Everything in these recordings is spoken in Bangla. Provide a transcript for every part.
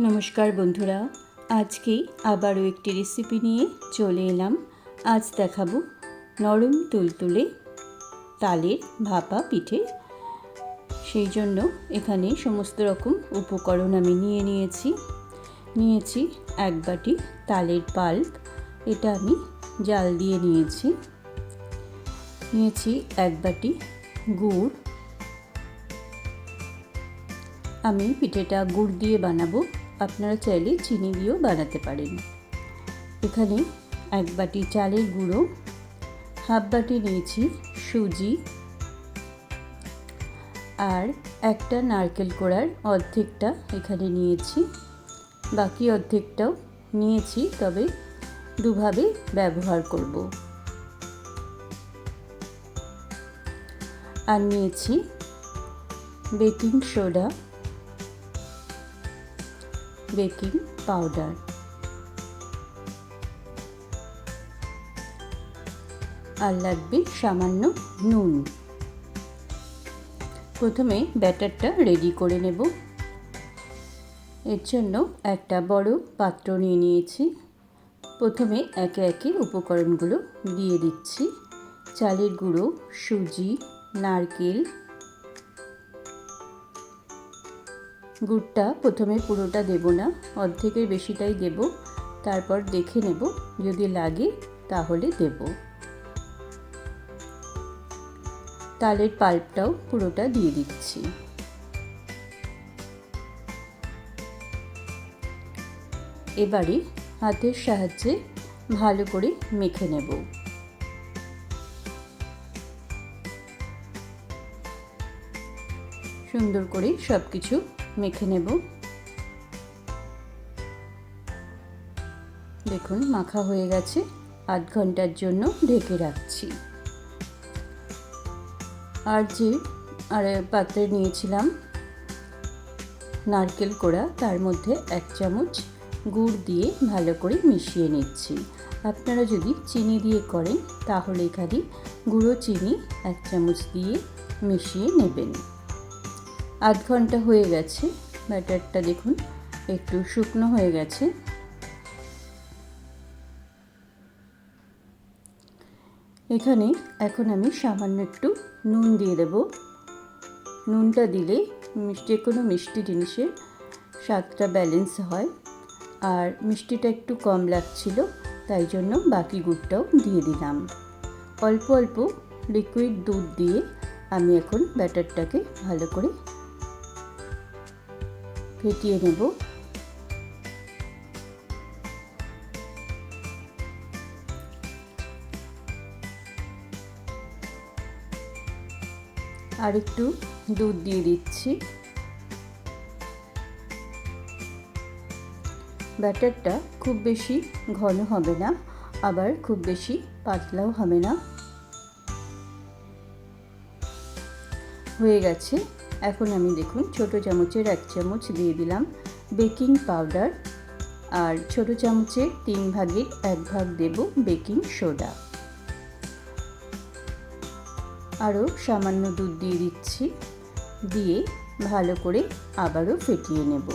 নমস্কার বন্ধুরা, আজকে আবারও একটি রেসিপি নিয়ে চলে এলাম। আজ দেখাবো নরম তুলতুলে তালের ভাপা পিঠে। সেই জন্য এখানে সমস্ত রকম উপকরণ আমি নিয়ে নিয়েছি। নিয়েছি এক বাটি তালের পাল্প, এটা আমি জাল দিয়ে নিয়েছি। নিয়েছি এক বাটি গুড়। আমি পিঠেটা গুড় দিয়ে বানাবো। আপনারা চাইলে চিনি দিয়েও বানাতে পারেন। এখানে এক বাটি চালের গুঁড়ো, হাফ বাটি নিয়েছি সুজি আর একটা নারকেল কোড়ার অর্ধেকটা এখানে নিয়েছি। বাকি অর্ধেকটাও নিয়েছি, তবে দুভাবে ব্যবহার করব। আর নিয়েছি বেকিং সোডা বেকিং পাউডার। আর লাগবে সামান্য নুন। প্রথমে ব্যাটারটা রেডি করে নেব। এর জন্য একটা বড় পাত্র নিয়ে নিয়েছি। প্রথমে একে একে উপকরণগুলো দিয়ে দিচ্ছি। চালের গুঁড়ো, সুজি, নারকেল গুড়টা প্রথমে পুরোটা দেব না, অর্ধেকের বেশিটাই দেব। তারপর দেখে নেব, যদি লাগে তাহলে দেব। তালের পাল্পটাও পুরোটা দিয়ে দিচ্ছি। এবারে হাতের সাহায্যে ভালো করে মেখে নেব। সুন্দর করে সব কিছু মেখে নেব। দেখুন, মাখা হয়ে গেছে। আধ ঘণ্টার জন্য ঢেকে রাখছি। আর যে, আর পাত্রে নিয়েছিলাম নারকেল কোড়া, তার মধ্যে এক চামচ গুড় দিয়ে ভালো করে মিশিয়ে নিচ্ছি। আপনারা যদি চিনি দিয়ে করেন, তাহলে এখানে গুঁড়ো চিনি এক চামচ দিয়ে মিশিয়ে নেবেন। আধ ঘণ্টা হয়ে গেছে। ব্যাটারটা দেখুন, একটু শুকনো হয়ে গেছে। এখানে এখন আমি সামান্য একটু নুন দিয়ে দেব। নুনটা দিলে যে কোনো মিষ্টি জিনিসের স্বাদটা ব্যালেন্স হয়। আর মিষ্টিটা একটু কম লাগছিল, তাই জন্য বাকি গুড়টাও দিয়ে দিলাম। অল্প অল্প লিকুইড দুধ দিয়ে আমি এখন ব্যাটারটাকে ভালো করে ফেটিয়ে নেব। আর একটু দুধ দিয়ে দিচ্ছি। ব্যাটারটা খুব বেশি ঘন হবে না, আবার খুব বেশি পাতলাও হবে না। হয়ে গেছে। এখন আমি দেখুন ছোট চামচের এক চামচ দিয়ে দিলাম বেকিং পাউডার আর ছোট চামচের তিন ভাগের এক ভাগ দেব বেকিং সোডা। আরও সামান্য দুধ দিয়ে দিচ্ছি, দিয়ে ভালো করে আবারও ফেটিয়ে নেব।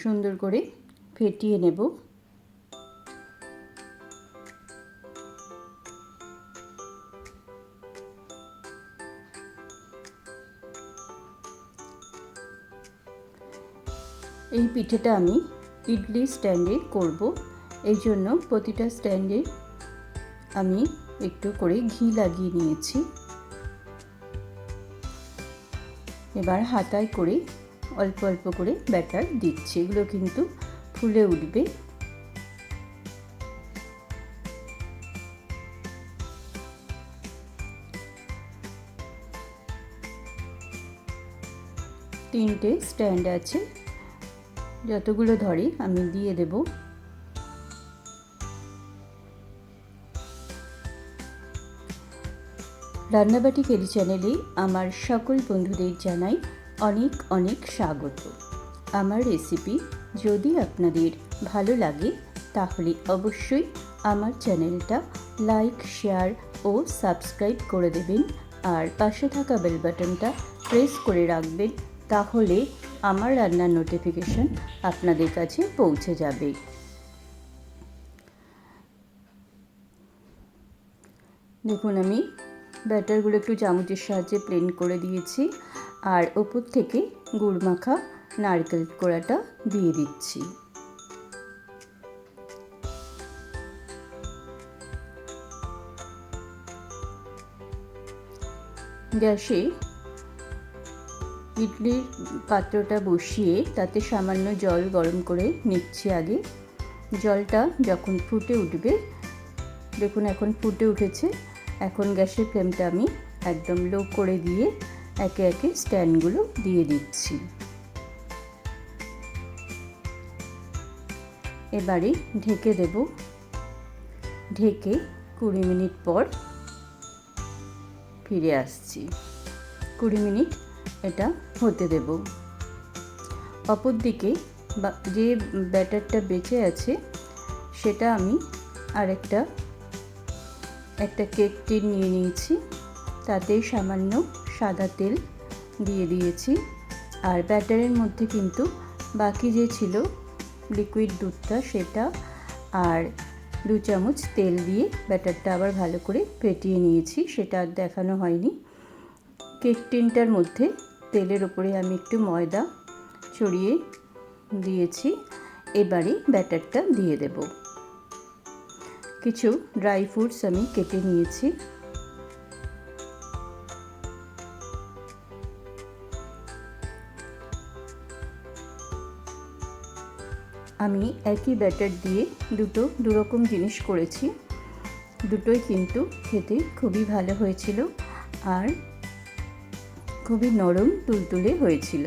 সুন্দর করে ফেটিয়ে নেব। পিঠেটা আমি ইডলি স্ট্যান্ডে করব। এই জন্য প্রতিটা স্ট্যান্ডে আমি একটু করে ঘি লাগিয়ে নিয়েছি। এবার হাতায় করে অল্প অল্প করে ব্যাটার দিচ্ছি। এগুলো কিন্তু ফুলে উঠবে। তিনটে স্ট্যান্ড আছে। যতগুলো ধরে, আমি দিয়ে দেব। রান্নাবাটি কেলি চ্যানেলে আমার সকল বন্ধুদের জানাই অনেক অনেক স্বাগত। আমার রেসিপি যদি আপনাদের ভালো লাগে, তাহলে অবশ্যই আমার চ্যানেলটা লাইক, শেয়ার ও সাবস্ক্রাইব করে দেবেন। আর পাশে থাকা বেল বাটনটা প্রেস করে রাখবেন, তাহলে আমার রান্নার নোটিফিকেশন আপনাদের কাছে পৌঁছে যাবে। দেখুন, আমি ব্যাটারগুলো একটু চামচের সাহায্যে প্লেন করে দিয়েছি আর ওপর থেকে গুড় মাখা নারকেল কোড়াটা দিয়ে দিচ্ছি। গ্যাসে ইডলির পাত্রটা বসিয়ে তাতে সামান্য জল গরম করে নিচ্ছি আগে। জলটা যখন ফুটে উঠবে, দেখুন এখন ফুটে উঠেছে। এখন গ্যাসের ফ্লেমটা আমি একদম লো করে দিয়ে একে একে স্ট্যান্ডগুলো দিয়ে দিচ্ছি। এবারে ঢেকে দেব। ঢেকে কুড়ি মিনিট পর ফিরে আসছি। কুড়ি মিনিট এটা হতে দেব। অপরদিকে যে ব্যাটারটা বেঁচে আছে, সেটা আমি আরেকটা, একটা কেক টিন নিয়ে নিয়েছি। তাতে সামান্য সাদা তেল দিয়ে দিয়েছি। আর ব্যাটারের মধ্যে কিন্তু বাকি যে ছিল লিকুইড দুধটা, সেটা আর দু চামচ তেল দিয়ে ব্যাটারটা আবার ভালো করে ফেটিয়ে নিয়েছি, সেটা আর দেখানো হয়নি। কেক টিনটার মধ্যে তেলের ওপরে আমি একটু ময়দা ছড়িয়ে দিয়েছি। এবারে ব্যাটারটা দিয়ে দেব। কিছু ড্রাই ফ্রুটস আমি কেটে নিয়েছি। আমি একই ব্যাটার দিয়ে দুটো দুরকম জিনিস করেছি। দুটোই কিন্তু খেতে খুবই ভালো হয়েছিল। আর খুবই নরম তুলতুলে হয়েছিল।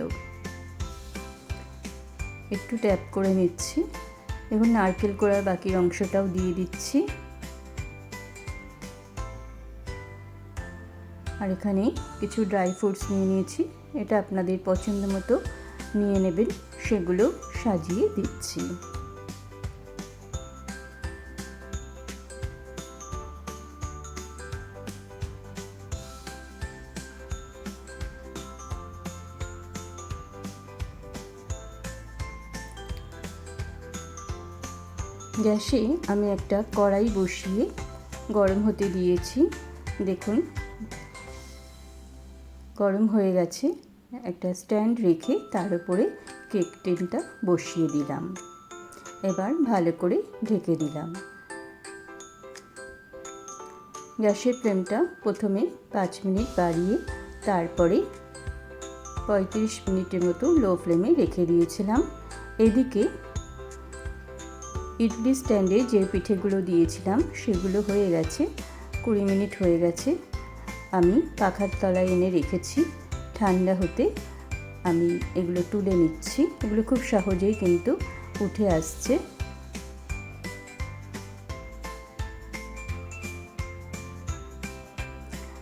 একটু ট্যাপ করে নিচ্ছি এবং নারকেল করার বাকি অংশটাও দিয়ে দিচ্ছি। আর এখানে কিছু ড্রাই ফ্রুটস নিয়ে নিয়েছি, এটা আপনাদের পছন্দ মতো নিয়ে নেবেন, সেগুলো সাজিয়ে দিচ্ছি। গ্যাসে আমি একটা কড়াই বসিয়ে গরম হতে দিয়েছি। দেখুন, গরম হয়ে গেছে। একটা স্ট্যান্ড রেখে তার উপরে কেক টিনটা বসিয়ে দিলাম। এবার ভালো করে ঢেকে দিলাম। গ্যাসের ফ্লেমটা প্রথমে পাঁচ মিনিট বাড়িয়ে তারপরে পঁয়ত্রিশ মিনিটের মতো লো ফ্লেমে রেখে দিয়েছিলাম। এদিকে ইডলি স্ট্যান্ডে যে পিঠেগুলো দিয়েছিলাম সেগুলো হয়ে গেছে, কুড়ি মিনিট হয়ে গেছে। আমি পাখার তলায় এনে রেখেছি, ঠান্ডা হতে আমি এগুলো তুলে নিচ্ছি। এগুলো খুব সহজেই কিন্তু উঠে আসছে।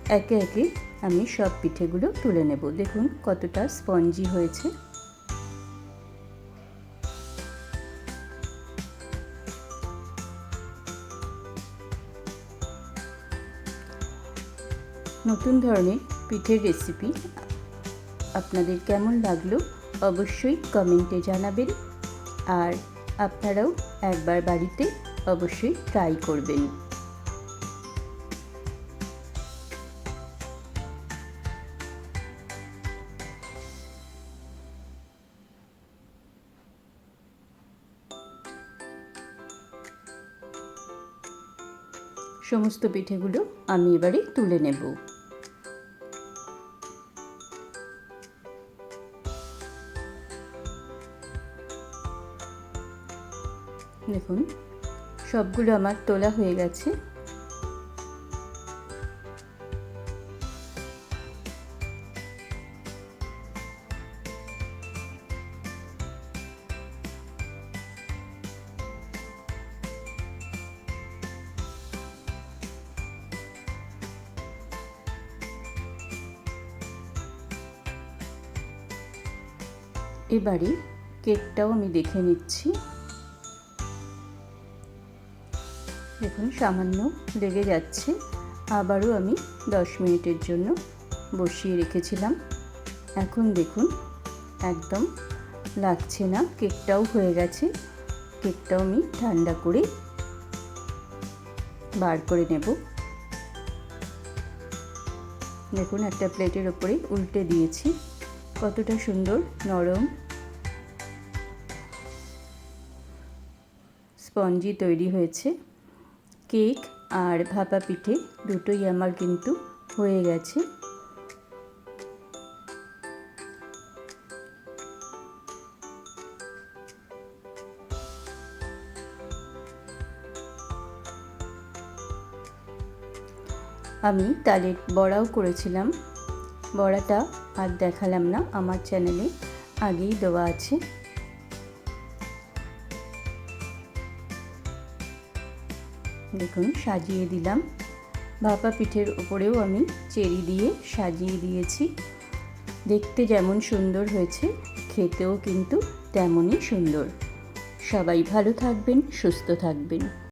একে একে আমি সব পিঠেগুলো তুলে নেব। দেখুন কতটা স্পঞ্জি হয়েছে। নতুন ধরনের পিঠের রেসিপি আপনাদের কেমন লাগল অবশ্যই কমেন্টে জানাবেন। আর আপনারাও একবার বাড়িতে অবশ্যই ট্রাই করবেন। সমস্ত পিঠেগুলো আমি এবারে তুলে নেব। দেখুন সবগুলো আমার তোলা হয়ে গেছে। এবারে কেকটাও আমি দেখে নিচ্ছি। দেখুন, সামান্য লেগে যাচ্ছে। আবারও আমি দশ মিনিটের জন্য বসিয়ে রেখেছিলাম। এখন দেখুন, একদম লাগছে না, কেকটাও হয়ে গেছে। কেকটাও আমি ঠান্ডা করে বার করে নেব। দেখুন, একটা প্লেটের ওপরে উল্টে দিয়েছি। কতটা সুন্দর, নরম স্পঞ্জি তৈরি হয়েছে। কেক আর ভাপা পিঠে দুটোই আমার কিন্তু হয়ে গেছে। আমি তালের বড়াও করেছিলাম। বড়াটা আর দেখালাম না, আমার চ্যানেলে আগেই দেওয়া আছে। দেখুন, সাজিয়ে দিলাম। ভাপা পিঠের ওপরেও আমি চেরি দিয়ে সাজিয়ে দিয়েছি। দেখতে যেমন সুন্দর হয়েছে, খেতেও কিন্তু তেমনই সুন্দর। সবাই ভালো থাকবেন, সুস্থ থাকবেন।